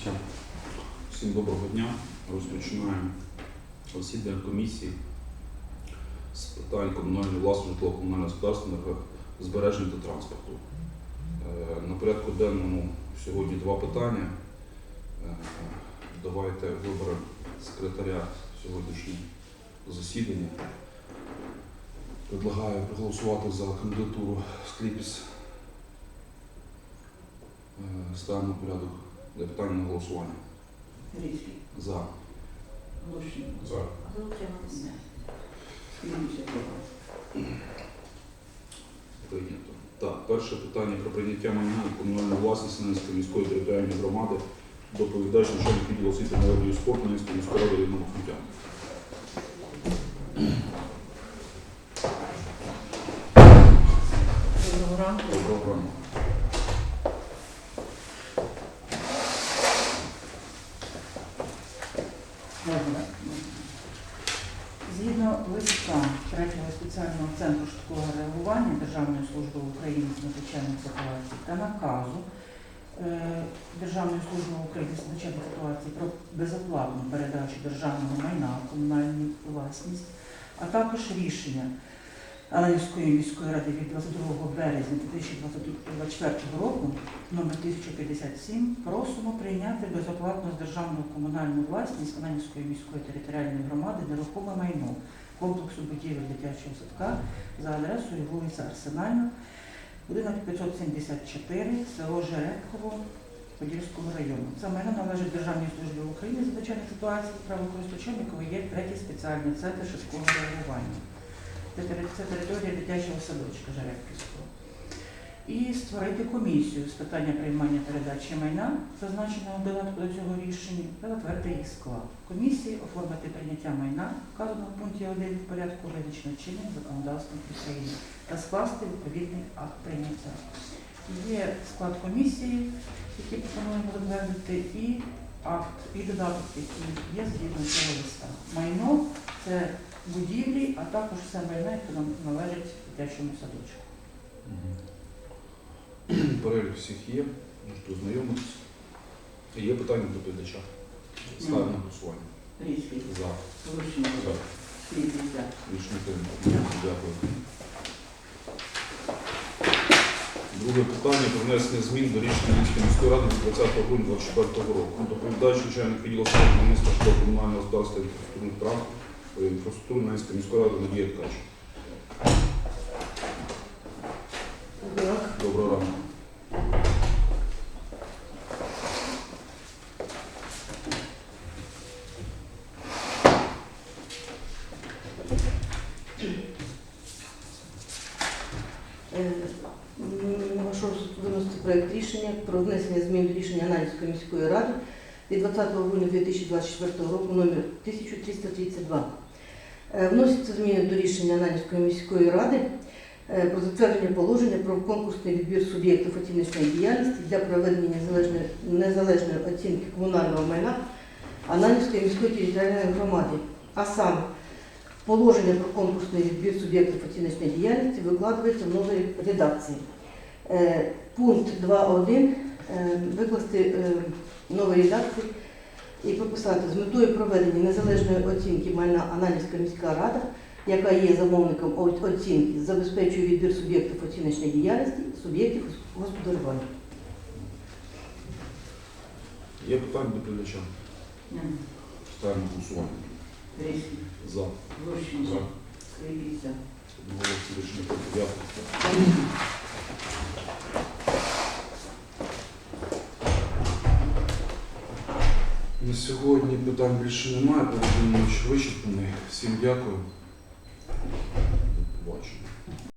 Все. Всім доброго дня. Розпочинаємо засідання комісії з питань комунальної власності, житлово-комунального господарства, збереження та транспорту. Е, На порядку денному сьогодні два питання. Е, Давайте виберемо секретаря сьогоднішнього засідання. Предлагаю проголосувати за кандидатуру Скліпіс. Е, Ставимо порядок для питання на голосування. Різкий. За. Глушин. За. Утрималися. Прийнято. Так, перше питання про прийняття майна на комунальну власність Ненецької міської територіальної громади. Доповідач начальник відділу освіти молоді і спорту Ненецької міської ради Ірина Махнутян. Доброго ранку. Доброго ранку. Можна? Згідно третього спеціального центру швидкого реагування Державної служби України з надзвичайних ситуацій та наказу е, Державної служби України з надзвичайних ситуацій про безоплатну передачу державного майна в комунальну власність, а також рішення Аленівської міської ради від 22 березня 2024 року номер 1057 просимо прийняти безоплатно з державного комунальну власність Кананівської міської територіальної громади нерухоме майно комплексу будівель дитячого садка за адресою вулиця Арсенальна, будинок 574, село Жеребково, Подільського району. Це майно належить Державній службі України з надзвичайних ситуацій, правокористувачем, якого є третій спеціальний центр швидкого реагування. Це територія дитячого садочка Жеребківського. І створити комісію з питання приймання передачі майна, зазначеного додатку до цього рішення, та затвердити їх склад. Комісії оформити прийняття майна, вказаного в пункті 1 в порядку визначеного чинним законодавством України та скласти відповідний акт прийняття. Є склад комісії, який пропонуємо затвердити, і акт, і додаток, який є згідно цього листа. Майно це будівлі, а також все майно, яке нам належить дитячому садочку. Перелік всіх є, можете ознайомитися. Є питання до доповідача? Ставимо на голосування. За. Лущенко, За. Рішення прийнято. Дякую. Друге питання про внесення змін до рішення міської міської ради від 20 грудня 2024 року. Доповідач начальник відділу міністра житлово комунального господарства і інфраструктурних прав е, інфраструктури Ненецької міської ради Надія Ткач. Доброго ранку. Е, проект рішення про внесення змін до рішення Анальської міської ради від 20 грудня 2024 року номер 1332. Е, Вносяться зміни до рішення Анальської міської ради е, про затвердження положення про конкурсний відбір суб'єктів оціночної діяльності для проведення незалежної, незалежної оцінки комунального майна Ананівської міської територіальної громади. А саме Положення про конкурсний відбір суб'єктів оціночної діяльності викладається в новій редакції. Е, Пункт 2.1 е, викласти новій редакції і прописати з метою проведення незалежної оцінки майна Ананівська міська рада, яка є замовником оцінки, забезпечує відбір суб'єктів оціночної діяльності, суб'єктів господарювання. Є питання до доповідача? Ставимо голосування. За. Лущенко, За. Голосує. Дякую. На сьогодні питань більше немає, повідомлення вичерпаний. Всім дякую. До побачення.